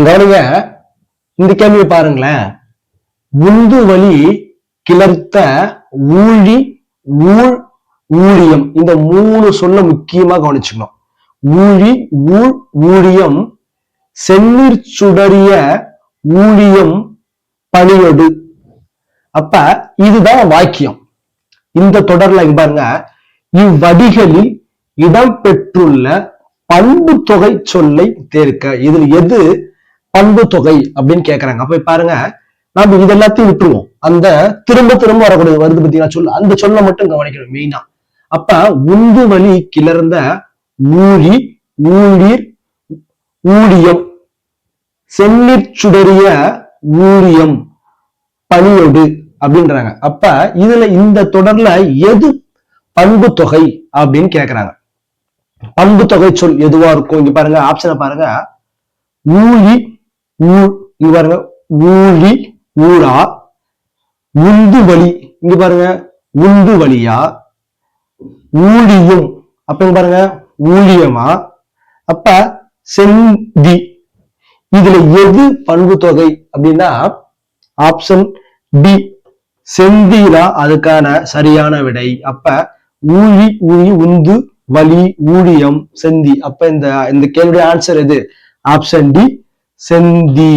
கவனிங்க இந்த கேள்வியை பாருங்களேன். உந்து வழி கிளர்த்த ஊழி ஊழ் ஊழியம். இந்த மூணு சொல்ல முக்கியமா கவனிச்சுக்கணும். ஊழி ஊழ் ஊழியம் செந்நீர் சுடரிய ஊழியம் பணியொடு. அப்ப இதுதான் வாக்கியம். இந்த தொடர்ல இங்க பாருங்க இவ்வடிகளில் இடம்பெற்றுள்ள பண்பு தொகை சொல்லை தேர்க்க. இதுல எது பண்பு தொகை அப்படின்னு கேட்கறாங்க அப்ப பாருங்க நாம இது எல்லாத்தையும் விட்டுருவோம். அந்த திரும்ப திரும்ப வரக்கூடிய வருது பார்த்தீங்கன்னா சொல் அந்த சொல்ல மட்டும் கவனிக்கணும் மெயினா அப்ப உந்து வழி கிளர்ந்த ஊழி ஊழிர் ஊழியம். செந்நீர் சுடரிய ஊழியம் பணியொடு அப்படின்றாங்க. அப்ப இதுல இந்த தொடர்ல எது பண்பு தொகை அப்படின்னு கேக்குறாங்க. பண்பு தொகை சொல் எதுவா இருக்கும்? இங்க பாருங்க ஆப்ஷனை பாருங்க. ஊழி ஊ இங்க பாருங்க ஊழி ஊழா உந்து வழி இங்க பாருங்க உந்து வழியா ஊழியும். அப்ப இங்க பாருங்க ஊழியமா? அப்ப செந்தி. இதுல எது பண்பு தொகை அப்படின்னா ஆப்ஷன் டி செந்திலா அதுக்கான சரியான விடை. அப்ப ஊழி ஊழி உந்து வலி ஊழியம் செந்தி. அப்ப இந்த இந்த கேள்வியுடைய ஆன்சர் எது? ஆப்ஷன் டி செந்தி